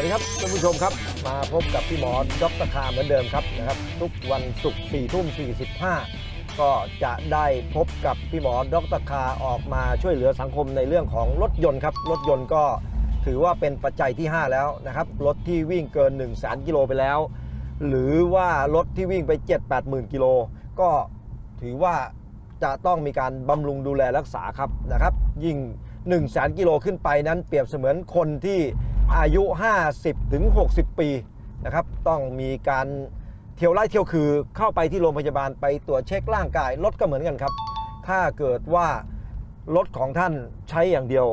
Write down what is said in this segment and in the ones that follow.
วัสดีครับท่านผู้ชมครับ มาพบกับพี่หมอดรคาเหมือนเดิมครับนะครับ ทุกวันศุกร์4ทุ่ม45ก็จะได้พบกับพี่หมอดรคาออกมาช่วยเหลือสังคมในเรื่องของรถยนต์ครับ รถยนต์ก็ถือว่าเป็นปัจจัยที่ 5 แล้วนะครับ รถที่วิ่งเกิน 1 0 0 0 0แกิโลไปแล้ว หรือว่ารถที่วิ่งไป 7 8 0 0 0 0 กิโล ก็ถือว่าจะต้องมีการบำรุงดูแลรักษาครับนะครับ ยิ่ง 1 0 0 0 0แกิโลขึ้นไปนั้นเปรียบเสมือนคนที่ อายุ 50ถึง60 ปีนะครับต้องมีการเที่ยวไล่เที่ยวคือเข้าไปที่โรงพยาบาลไปตรวจเช็คร่างกายรถก็เหมือนกันครับ ถ้าเกิดว่ารถของท่านใช้อย่างเดียว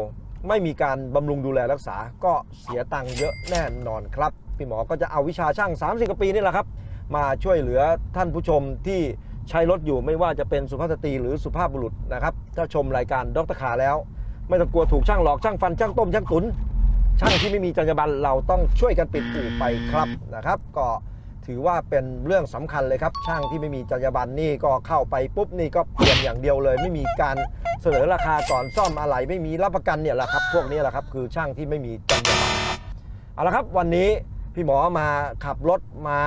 ไม่มีการบำรุงดูแลรักษาก็เสียตังค์เยอะแน่นอนครับ พี่หมอก็จะเอาวิชาช่าง 30กว่าปีนี่แหละครับ มาช่วยเหลือท่านผู้ชมที่ใช้รถอยู่ไม่ว่าจะเป็นสุภาพสตรีหรือสุภาพบุรุษนะครับ ถ้าชมรายการดรขาแล้ว ไม่ต้องกลัวถูกช่างหลอกช่างฟันช่างต้มช่างตุน ช่างที่ไม่มีจรรยาบรรณเราต้องช่วยกันปิดอู่ไปครับนะครับ ก็ถือว่าเป็นเรื่องสำคัญเลยครับ ช่างที่ไม่มีจรรยาบรรณนี่ก็เข้าไปปุ๊บนี่ก็เปลี่ยนอย่างเดียวเลย ไม่มีการเสนอราคาก่อนซ่อมอะไรไม่มีรับประกันเนี่ยแหละครับ พวกนี้แหละครับคือช่างที่ไม่มีจรรยาบรรณครับเอาละครับวันนี้พี่หมอมาขับรถมา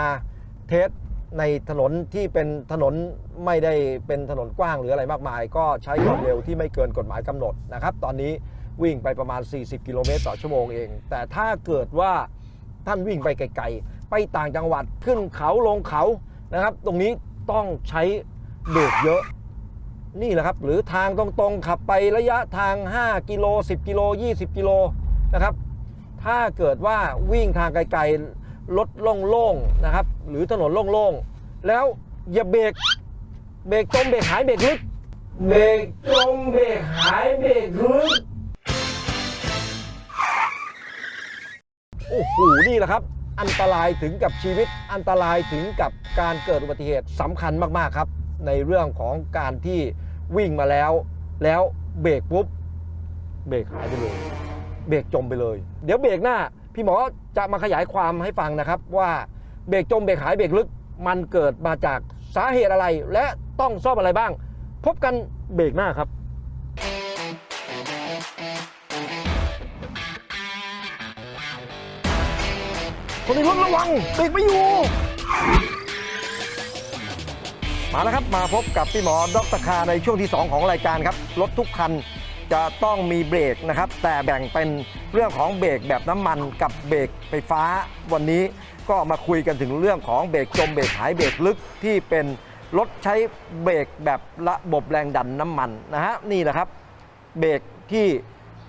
เทสในถนนที่เป็นถนนไม่ได้เป็นถนนกว้างหรืออะไรมากมาย ก็ใช้ความเร็วที่ไม่เกินกฎหมายกำหนดนะครับ ตอนนี้ วิ่งไปประมาณ 40 กิโลเมตรต่อชั่วโมงเอง แต่ถ้าเกิดว่าท่านวิ่งไปไกลๆ ไปต่างจังหวัดขึ้นเขาลงเขานะครับ ตรงนี้ต้องใช้เบรกเยอะนี่แหละครับ หรือทางตรงๆขับไประยะทาง 5 กิโล 10 กิโล 20 กิโลนะครับ ถ้าเกิดว่าวิ่งทางไกลๆรถโล่งๆนะครับ หรือถนนโล่งๆ แล้วอย่าเบรกเบรกจมเบรกหายเบรกลึกเบรกจมเบรกหายเบรกลึก หนี่แหละครับ อันตรายถึงกับชีวิต อันตรายถึงกับการเกิดอุบัติเหตุสำคัญมากๆครับ ในเรื่องของการที่วิ่งมาแล้ว แล้วเบรกปุ๊บเบรกหายไปเลย เบรกจมไปเลย เดี๋ยวเบรกหน้า พี่หมอจะมาขยายความให้ฟังนะครับ ว่าเบรกจมเบรกหายเบรกลึก มันเกิดมาจากสาเหตุอะไร และต้องซ่อมอะไรบ้าง พบกันเบรกหน้าครับ คนในรถระวังเบรกไม่อยู่ มาแล้วครับมาพบกับพี่หมอดรคาในช่วงที่ 2 ของรายการครับ รถทุกคันจะต้องมีเบรกนะครับ แต่แบ่งเป็นเรื่องของเบรกแบบน้ำมันกับเบรกไฟฟ้า วันนี้ก็มาคุยกันถึงเรื่องของเบรกจมเบรกหายเบรกลึกที่เป็นรถใช้เบรกแบบระบบแรงดันน้ำมันนะฮะนี่แหละครับ เบรกที่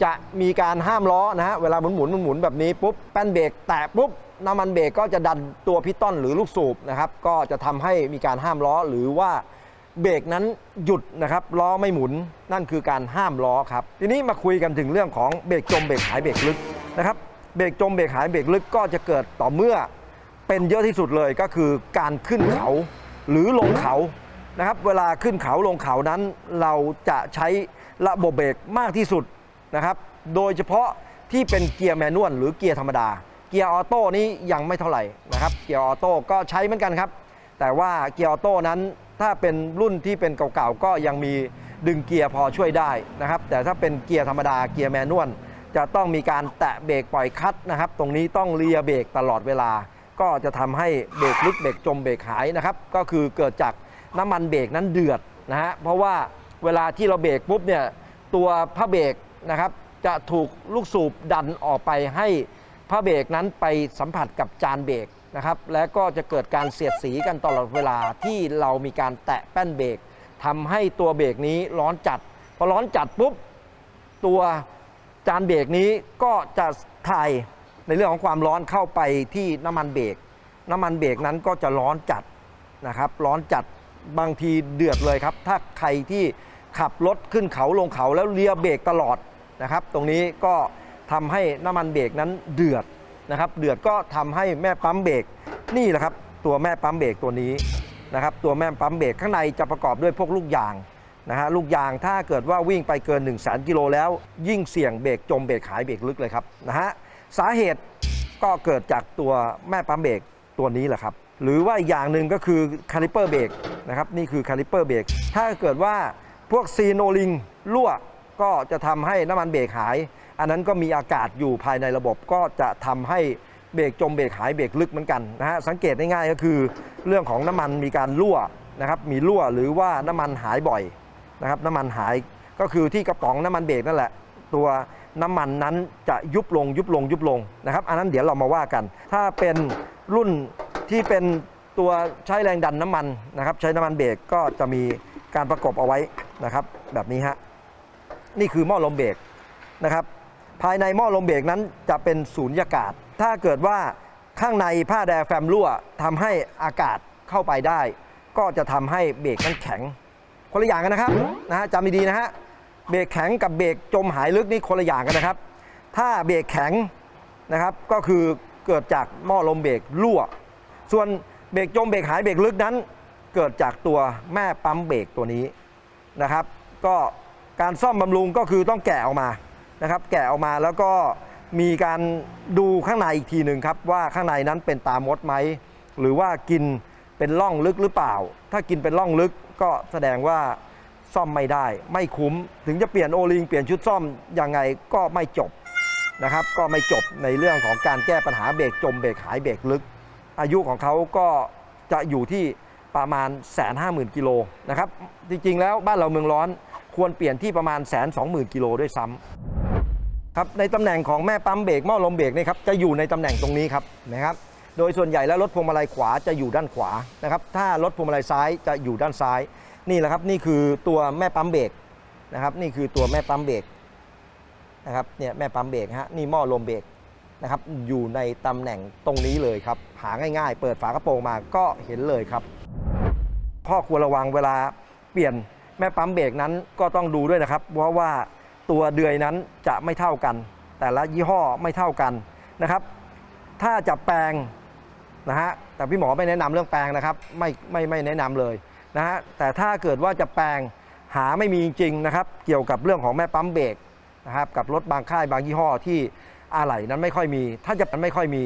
จะมีการห้ามล้อนะฮะเวลาหมุนหมุนหมุนแบบนี้ปุ๊บแป้นเบรกแตะปุ๊บ น้ำมันเบรกก็จะดันตัวพิสตอนหรือลูกสูบนะครับ ก็จะทำให้มีการห้ามล้อหรือว่าเบรกนั้นหยุดนะครับล้อไม่หมุนนั่นคือการห้ามล้อครับ ทีนี้มาคุยกันถึงเรื่องของเบรกจมเบรกหายเบรกลึกนะครับ เบรกจมเบรกหายเบรกลึกก็จะเกิดต่อเมื่อ เป็นเยอะที่สุดเลยก็คือการขึ้นเขาหรือลงเขานะครับ เวลาขึ้นเขาลงเขานั้นเราจะใช้ระบบเบรกมากที่สุดนะครับ โดยเฉพาะที่เป็นเกียร์แมนนวลหรือเกียร์ธรรมดา เกียร์ออโต้นี้ยังไม่เท่าไหร่นะครับเกียร์ออโต้ก็ใช้เหมือนกันครับ แต่ว่าเกียร์ออโต้นั้นถ้าเป็นรุ่นที่เป็นเก่าๆก็ยังมีดึงเกียร์พอช่วยได้นะครับ แต่ถ้าเป็นเกียร์ธรรมดาเกียร์แมนนวลจะต้องมีการแตะเบรกปล่อยคลัตช์นะครับ ตรงนี้ต้องเลียเบรกตลอดเวลา ก็จะทำให้เบรกลึกเบรกจมเบรกหายนะครับ ก็คือเกิดจากน้ำมันเบรกนั้นเดือดนะฮะเพราะว่าเวลาที่เราเบรกปุ๊บเนี่ยตัวผ้าเบรกนะครับจะถูกลูกสูบดันออกไปให้ ผ้าเบรกนั้นไปสัมผัสกับจานเบรกนะครับ และก็จะเกิดการเสียดสีกันตลอดเวลาที่เรามีการแตะแป้นเบรกทำให้ตัวเบรกนี้ร้อนจัดพอร้อนจัดปุ๊บตัวจานเบรกนี้ก็จะถ่ายในเรื่องของความร้อนเข้าไปที่น้ำมันเบรกน้ำมันเบรกนั้นก็จะร้อนจัดนะครับ ร้อนจัดบางทีเดือดเลยครับ ถ้าใครที่ขับรถขึ้นเขาลงเขาแล้วเลียเบรกตลอดนะครับ ตรงนี้ก็ ทำให้น้ำมันเบรกนั้นเดือดนะครับ เดือดก็ทำให้แม่ปั๊มเบรกนี่แหละครับ ตัวแม่ปั๊มเบรกตัวนี้นะครับ ตัวแม่ปั๊มเบรกข้างในจะประกอบด้วยพวกลูกยางนะฮะลูกยางถ้าเกิดว่าวิ่งไปเกิน1 0 0 0 0 0กิโลแล้ว ยิ่งเสี่ยงเบรกจมเบรกหายเบรกลึกเลยครับนะฮะสาเหตุก็เกิดจากตัวแม่ปั๊มเบรกตัวนี้แหละครับ หรือว่าอีกอย่างหนึ่งก็คือคาลิเปอร์เบรกนะครับนี่คือคาลิเปอร์เบรกถ้าเกิดว่าพวกซีโนลิงรั่ว ก็จะทำให้น้ำมันเบรกหาย อันนั้นก็มีอากาศอยู่ภายในระบบก็จะทำให้เบรกจมเบรกหายเบรกลึกเหมือนกันนะฮะสังเกตง่ายก็คือ เรื่องของน้ำมันมีการรั่วนะครับมีรั่วหรือว่าน้ำมันหายบ่อยนะครับน้ำมันหายก็คือที่กระป๋องน้ำมันเบรกนั่นแหละ ตัวน้ำมันนั้นจะยุบลงยุบลงยุบลงนะครับ อันนั้นเดี๋ยวเรามาว่ากัน ถ้าเป็นรุ่นที่เป็นตัวใช้แรงดันน้ำมันนะครับ ใช้น้ำมันเบรกก็จะมีการประกบเอาไว้นะครับ แบบนี้ฮะ นี่คือหม้อลมเบรกนะครับ ภายในหม้อลมเบรกนั้นจะเป็นสูญญากาศ ถ้าเกิดว่าข้างในผ้าแดร์แฟมรั่วทำให้อากาศเข้าไปได้ ก็จะทำให้เบรกนั้นแข็ง คนละอย่างกันนะครับนะฮะจำดีๆนะฮะเบรกแข็งกับเบรกจมหายลึกนี่คนละอย่างกันนะครับ ถ้าเบรกแข็งนะครับก็คือเกิดจากหม้อลมเบรกรั่ว ส่วนเบรกจมเบรกหายเบรกลึกนั้น เกิดจากตัวแม่ปั๊มเบรกตัวนี้นะครับ ก็ การซ่อมบำรุงก็คือต้องแกะออกมานะครับ แกะออกมาแล้วก็มีการดูข้างในอีกทีหนึ่งครับ ว่าข้างในนั้นเป็นตามดไหมหรือว่ากินเป็นร่องลึกหรือเปล่า ถ้ากินเป็นร่องลึกก็แสดงว่าซ่อมไม่ได้ ไม่คุ้ม ถึงจะเปลี่ยนโอลิงเปลี่ยนชุดซ่อมยังไงก็ไม่จบนะครับ ก็ไม่จบในเรื่องของการแก้ปัญหาเบรกจมเบรกหายเบรกลึก อายุของเขาก็จะอยู่ที่ประมาณแสนห้าหมื่นกิโลนะครับ จริงๆ แล้วบ้านเราเมืองร้อน ควรเปลี่ยนที่ประมาณแสนสองหมื่นกิโลด้วยซ้ำครับในตำแหน่งของแม่ปั๊มเบรกหม้อลมเบรกนี่ครับจะอยู่ในตำแหน่งตรงนี้ครับนะครับ โดยส่วนใหญ่แล้วรถพวงมาลัยขวาจะอยู่ด้านขวานะครับถ้ารถพวงมาลัยซ้ายจะอยู่ด้านซ้ายนี่แหละครับนี่คือตัวแม่ปั๊มเบรกนะครับนี่คือตัวแม่ปั๊มเบรกนะครับเนี่ยแม่ปั๊มเบรกฮะนี่หม้อลมเบรกนะครับอยู่ในตำแหน่งตรงนี้เลยครับหาง่ายๆ เปิดฝากระโปรงมาก็เห็นเลยครับ ข้อควรระวังเวลาเปลี่ยน แม่ปั๊มเบรกนั้นก็ต้องดูด้วยนะครับ เพราะว่าตัวเดือยนั้นจะไม่เท่ากัน แต่ละยี่ห้อไม่เท่ากันนะครับ ถ้าจะแปลงนะฮะแต่พี่หมอไม่แนะนำเรื่องแปลงนะครับ ไม่ไม่ไม่แนะนำเลยนะฮะแต่ถ้าเกิดว่าจะแปลงหาไม่มีจริงๆนะครับ เกี่ยวกับเรื่องของแม่ปั๊มเบรกนะครับกับรถบางค่ายบางยี่ห้อที่อะไหล่นั้นไม่ค่อยมี ถ้าจะมันไม่ค่อยมี